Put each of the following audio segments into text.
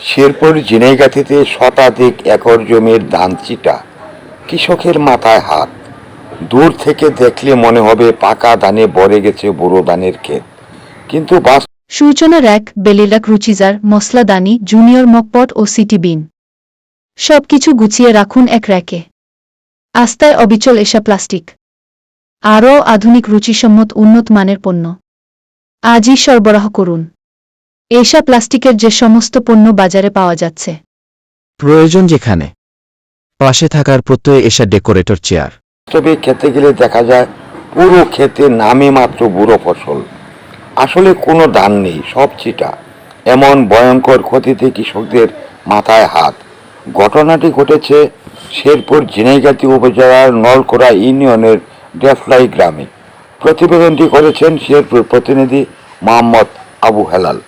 শেরপুর জিনাইগাতিতে শতাধিক একর জমির ধান চিটা, কৃষকের মাথায় হাত। দূর থেকে দেখলে মনে হবে পাকা ধানে ভরে গেছে বুড়ো ধানের ক্ষেত। কিন্তু সূচনা র্যাক, বেলিলাক রুচিজার মসলাদানি জুনিয়র মকপট ও সিটি বিন। সবকিছু গুছিয়ে রাখুন এক র্যাকে। আস্তায় অবিচল এসা প্লাস্টিক। আরও আধুনিক রুচিসম্মত উন্নত মানের পণ্য। আজই সরবরাহ করুন। এসা প্লাস্টিকের যে সমস্ত পণ্য বাজারে পাওয়া যাচ্ছে। প্রয়োজন যেখানে। পাশে থাকার প্রত্যয়ে এসা ডেকোরেটর চেয়ার। বাস্তবে খেতে গেলে দেখা যায় পুরো ক্ষেতে নামে মাত্র বুড়ো ফসল। আসলে কোনো দান নেই সব চিটা এমন ভয়ঙ্কর ক্ষতিতে কৃষকদের মাথায় হাত। ঘটনাটি ঘটেছে শেরপুর ঝিনাইগাতি উপজেলার নলকোড়া ইউনিয়নের ডেফলাই গ্রামে। প্রতিবেদনটি করেছেন শেরপুর প্রতিনিধি মোহাম্মদ আবু হেলাল।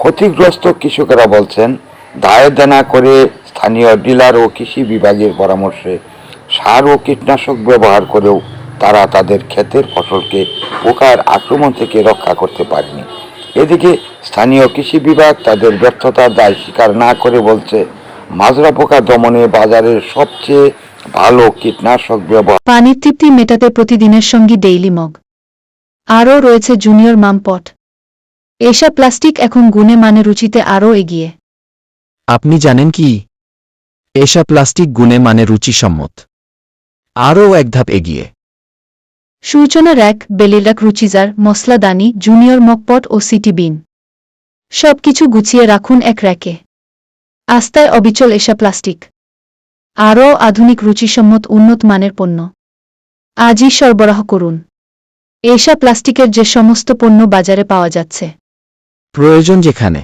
ক্ষতিগ্রস্ত কৃষকেরা বলছেন দায়ের দেনা করে স্থানীয় ডিলার ও কৃষি বিভাগের পরামর্শে সার ও কীটনাশক ব্যবহার করেও তারা তাদের ক্ষেতের ফসলকে পোকার আক্রমণ থেকে রক্ষা করতে পারেনি। এদিকে স্থানীয় কৃষি বিভাগ তাদের ব্যর্থতার দায় স্বীকার না করে বলছে, মাজরা পোকা দমনে বাজারের সবচেয়ে ভালো কীটনাশক ব্যবহার। পানির তৃপ্তি মেটাতে প্রতিদিনের সঙ্গী ডেইলি মগ। আরও রয়েছে জুনিয়র মামপট। এসা প্লাস্টিক এখন গুণে মানে রুচিতে আরও এগিয়ে। আপনি জানেন কি? এসা প্লাস্টিক গুণে মানে রুচিসম্মত। আরও এক ধাপ এগিয়ে। সূচনা র্যাক বেলিলাক রুচিজার মসলাদানি জুনিয়র মকপট ও সিটি বিন। সবকিছু গুছিয়ে রাখুন এক র্যাকে। আস্তায় অবিচল এসা প্লাস্টিক। আরও আধুনিক রুচিসম্মত উন্নত মানের পণ্য। আজই সরবরাহ করুন। এসা প্লাস্টিকের যে সমস্ত পণ্য বাজারে পাওয়া যাচ্ছে। প্রয়োজন যেখানে।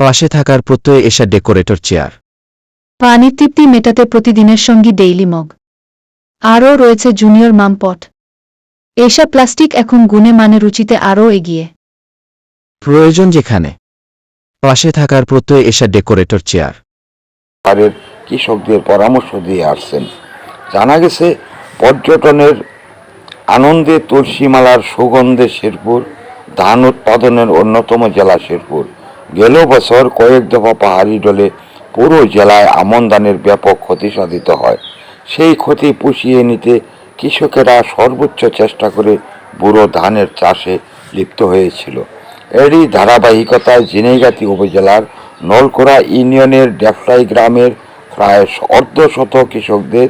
পাশে থাকার প্রত্যয়ে এসা ডেকোরেটর চেয়ার। পানির তৃপ্তি মেটাতে প্রতিদিনের সঙ্গী ডেইলি মগ। আরও রয়েছে জুনিয়র মামপট। এসা প্লাস্টিক এখন গুণে মানে রুচিতে আরও এগিয়ে। প্রয়োজন যেখানে। পাশে থাকার প্রত্যয়ে এসা ডেকোরেটর চেয়ার। পারের কৃষকদের পরামর্শ দিয়ে আসছেন। জানা গেছে পর্যটনের আনন্দে তুলসীমালার সুগন্ধে শেরপুর ধান উৎপাদনের অন্যতম জেলা শেরপুর। গেল বছর কয়েক দফা পাহাড়ি ডলে পুরো জেলায় আমন ধানের ব্যাপক ক্ষতি সাধিত হয়। সেই ক্ষতি পুষিয়ে নিতে কৃষকেরা সর্বোচ্চ চেষ্টা করে বুড়ো ধানের চাষে লিপ্ত হয়েছিল। এরই ধারাবাহিকতায় জিনেগাতি উপজেলার নলকোড়া ইউনিয়নের ডেফলাই গ্রামের প্রায় অর্ধশত কৃষকদের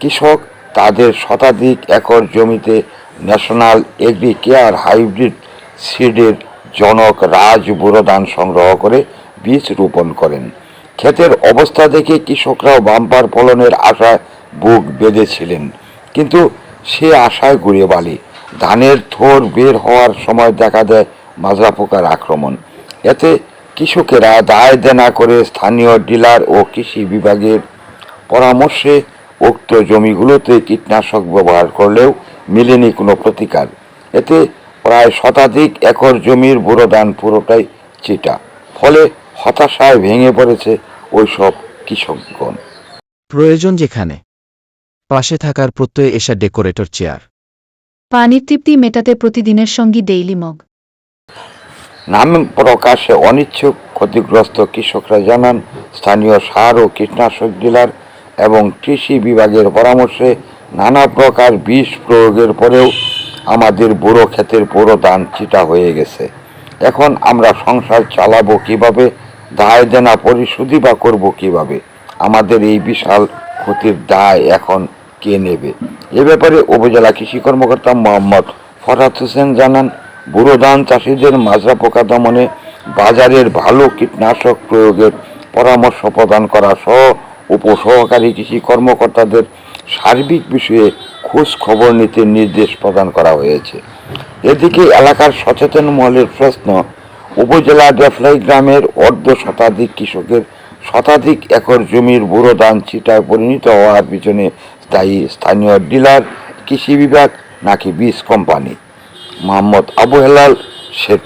কৃষক তাদের শতাধিক একর জমিতে ন্যাশনাল এগ্রি কেয়ার হাইব্রিড সিডের জনক রাজ বুড়ো ধান সংগ্রহ করে বীজ রোপণ করেন। ক্ষেতের অবস্থা দেখে কৃষকরাও বাম্পার ফলনের আশায় বুক বেঁধেছিলেন। কিন্তু সে আশায় ঘুরে বালি। ধানের থোর বের হওয়ার সময় দেখা দেয় মাজরা পোকার আক্রমণ। এতে কৃষকেরা দায় দেনা করে স্থানীয় ডিলার ও কৃষি বিভাগের পরামর্শে উক্ত জমিগুলোতে কীটনাশক ব্যবহার করলেও মেলেনি কোনো প্রতিকার। এতে প্রায় শতাধিক একর জমির বুড়ো ধান পুরোটাই চিটা। ফলে হতাশায় ভেঙে পড়েছে ওইসব কৃষকগণ। প্রয়োজন যেখানে পাশে থাকার প্রত্যয়ে এসা ডেকোরেটর চেয়ার। পানির তৃপ্তি মেটাতে প্রতিদিনের সঙ্গী ডেইলি মগ। নাম প্রকাশে অনিচ্ছুক ক্ষতিগ্রস্ত কৃষকরা জানান স্থানীয় সার ও কীটনাশক ডিলার এবং কৃষি বিভাগের পরামর্শে নানা প্রকার বিষ প্রয়োগের পরেও আমাদের বুড়ো ক্ষেতের পুরো ধান চিটা হয়ে গেছে। এখন আমরা সংসার চালাবো কীভাবে? দায় দেনা পরিশোধই বা করব কীভাবে? আমাদের এই বিশাল ক্ষতির দায় এখন কে নেবে? এ ব্যাপারে উপজেলা কৃষি কর্মকর্তা মোহাম্মদ ফরহাদ হোসেন জানান, বুড়ো ধান চাষিদের মাজরা পোকা দমনে বাজারের ভালো কীটনাশক প্রয়োগের পরামর্শ প্রদান করা সহ উপসহকারী কৃষি কর্মকর্তাদের সার্বিক বিষয়ে খোঁজ খবর নিতে নির্দেশ প্রদান করা হয়েছে। এদিকে এলাকার সচেতন মহলের প্রশ্ন, উপজেলা ডেফলাই গ্রামের অর্ধ শতাধিক কৃষকের শতাধিক একর জমির বুড়ো ধান চিটায় পরিণত হওয়ার পিছনে দায়ী স্থানীয় ডিলার, কৃষি বিভাগ নাকি বীজ কোম্পানি? মোহাম্মদ আবু হেলাল শেখ